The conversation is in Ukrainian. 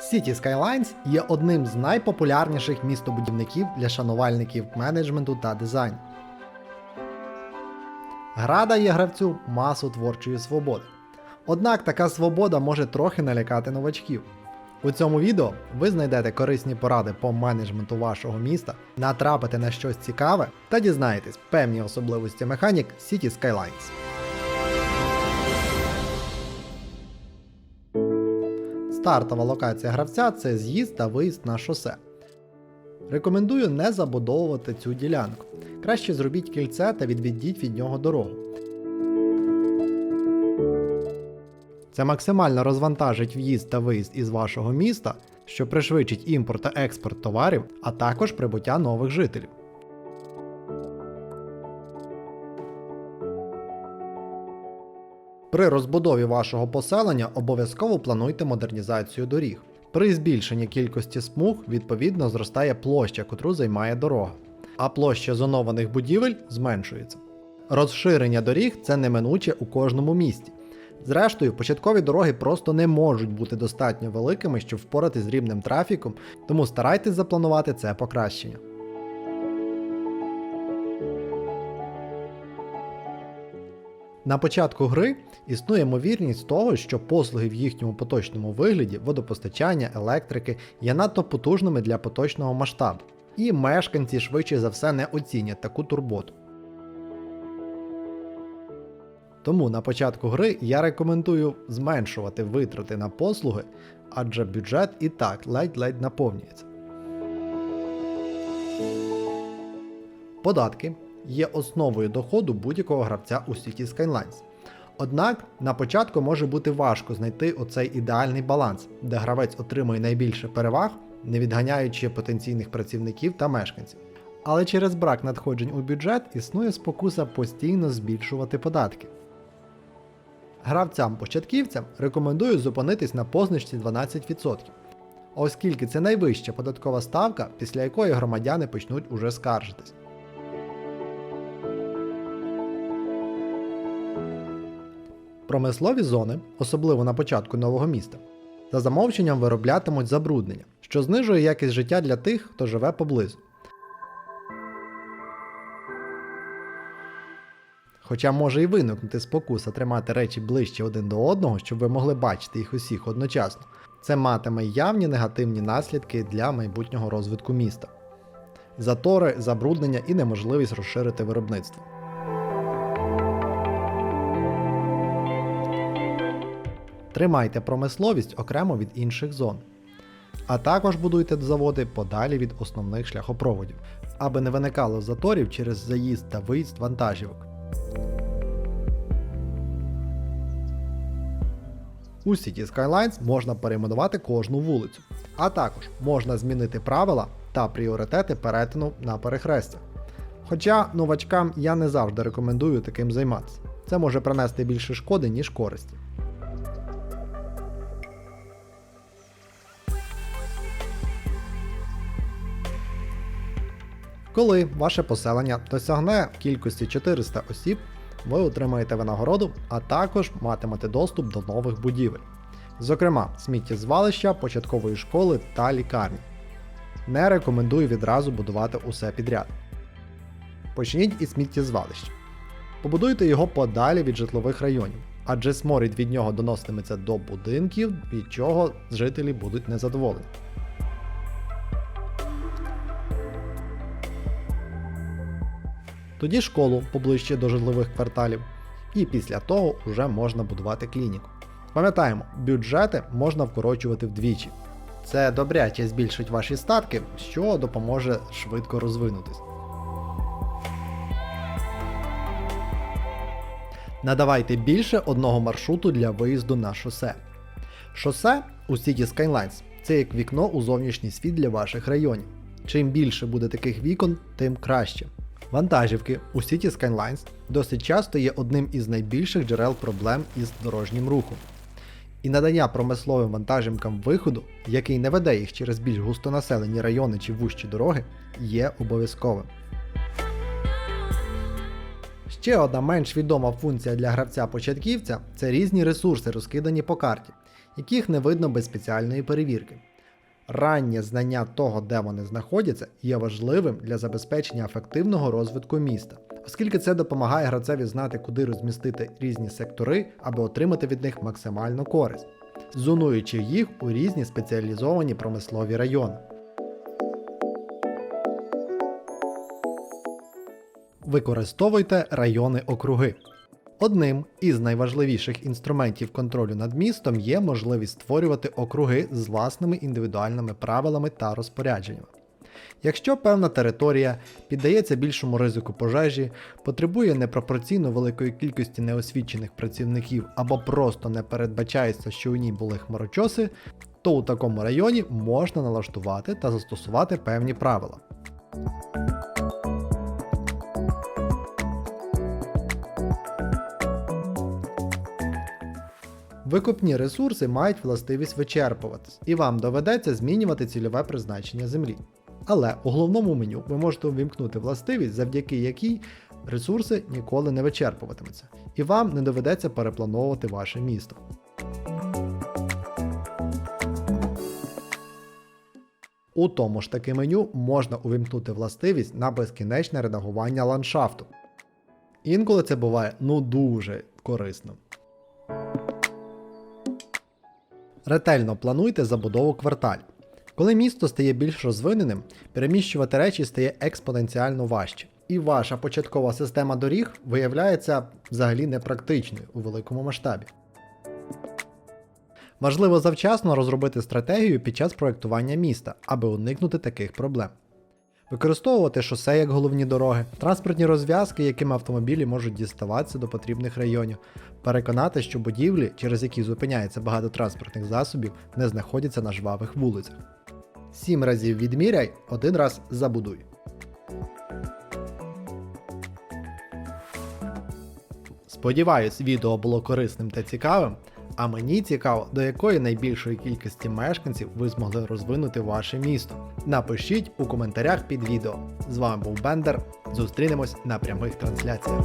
City Skylines є одним з найпопулярніших містобудівників для шанувальників менеджменту та дизайну. Гра дає гравцю масу творчої свободи. Однак така свобода може трохи налякати новачків. У цьому відео ви знайдете корисні поради по менеджменту вашого міста, натрапите на щось цікаве та дізнаєтесь певні особливості механік City Skylines. Стартова локація гравця це з'їзд та виїзд на шосе. Рекомендую не забудовувати цю ділянку. Краще зробіть кільце та відведіть від нього дорогу. Це максимально розвантажить в'їзд та виїзд із вашого міста, що пришвидшить імпорт та експорт товарів, а також прибуття нових жителів. При розбудові вашого поселення обов'язково плануйте модернізацію доріг. При збільшенні кількості смуг відповідно зростає площа, котру займає дорога, а площа зонованих будівель зменшується. Розширення доріг це неминуче у кожному місті. Зрештою, початкові дороги просто не можуть бути достатньо великими, щоб впоратись з рівнем трафіком, тому старайтесь запланувати це покращення. На початку гри існує ймовірність того, що послуги в їхньому поточному вигляді водопостачання, електрики є надто потужними для поточного масштабу, і мешканці швидше за все не оцінять таку турботу. Тому на початку гри я рекомендую зменшувати витрати на послуги, адже бюджет і так ледь-ледь наповнюється. Податки є основою доходу будь-якого гравця у City Skylines. Однак на початку може бути важко знайти оцей ідеальний баланс, де гравець отримує найбільше переваг, не відганяючи потенційних працівників та мешканців. Але через брак надходжень у бюджет існує спокуса постійно збільшувати податки. Гравцям-початківцям рекомендую зупинитись на позначці 12%, оскільки це найвища податкова ставка, після якої громадяни почнуть уже скаржитись. Промислові зони, особливо на початку нового міста, за замовченням вироблятимуть забруднення, що знижує якість життя для тих, хто живе поблизу. Хоча може і виникнути спокуса тримати речі ближче один до одного, щоб ви могли бачити їх усіх одночасно, це матиме явні негативні наслідки для майбутнього розвитку міста. Затори, забруднення і неможливість розширити виробництво. Тримайте промисловість окремо від інших зон. А також будуйте заводи подалі від основних шляхопроводів, аби не виникало заторів через заїзд та виїзд вантажівок. У City Skylines можна перейменувати кожну вулицю, а також можна змінити правила та пріоритети перетину на перехрестях. Хоча новачкам я не завжди рекомендую таким займатися. Це може принести більше шкоди, ніж користі. Коли ваше поселення досягне кількості 400 осіб, ви отримаєте винагороду, а також матимете доступ до нових будівель, зокрема сміттєзвалища, початкової школи та лікарні. Не рекомендую відразу будувати усе підряд. Почніть із сміттєзвалища. Побудуйте його подалі від житлових районів, адже сморід від нього доноситиметься до будинків, від чого жителі будуть незадоволені. Тоді школу поближче до житлових кварталів, і після того вже можна будувати клініку. Пам'ятаємо, бюджети можна вкорочувати вдвічі. Це добряче збільшить ваші статки, що допоможе швидко розвинутись. Надавайте більше одного маршруту для виїзду на шосе. Шосе у City Skylines це як вікно у зовнішній світ для ваших районів. Чим більше буде таких вікон, тим краще. Вантажівки у City Skylines досить часто є одним із найбільших джерел проблем із дорожнім рухом. І надання промисловим вантажівкам виходу, який не веде їх через більш густонаселені райони чи вущі дороги, є обов'язковим. Ще одна менш відома функція для гравця-початківця це різні ресурси, розкидані по карті, яких не видно без спеціальної перевірки. Раннє знання того, де вони знаходяться, є важливим для забезпечення ефективного розвитку міста, оскільки це допомагає гравцеві знати, куди розмістити різні сектори, аби отримати від них максимальну користь, зонуючи їх у різні спеціалізовані промислові райони. Використовуйте райони округи. Одним із найважливіших інструментів контролю над містом є можливість створювати округи з власними індивідуальними правилами та розпорядженнями. Якщо певна територія піддається більшому ризику пожежі, потребує непропорційно великої кількості неосвічених працівників або просто не передбачається, що у ній були хмарочоси, то у такому районі можна налаштувати та застосувати певні правила. Викупні ресурси мають властивість вичерпуватись, і вам доведеться змінювати цільове призначення землі. Але у головному меню ви можете увімкнути властивість, завдяки якій ресурси ніколи не вичерпуватимуться, і вам не доведеться переплановувати ваше місто. У тому ж таки меню можна увімкнути властивість на безкінечне редагування ландшафту. Інколи це буває ну дуже корисно. Ретельно плануйте забудову кварталь. Коли місто стає більш розвиненим, переміщувати речі стає експоненціально важче, і ваша початкова система доріг виявляється взагалі непрактичною у великому масштабі. Важливо завчасно розробити стратегію під час проектування міста, аби уникнути таких проблем. Використовувати шосе як головні дороги, транспортні розв'язки, якими автомобілі можуть діставатися до потрібних районів, переконати, що будівлі, через які зупиняється багато транспортних засобів, не знаходяться на жвавих вулицях. Сім разів відміряй, один раз забудуй. Сподіваюсь, відео було корисним та цікавим. А мені цікаво, до якої найбільшої кількості мешканців ви змогли розвинути ваше місто. Напишіть у коментарях під відео. З вами був Бендер. Зустрінемось на прямих трансляціях.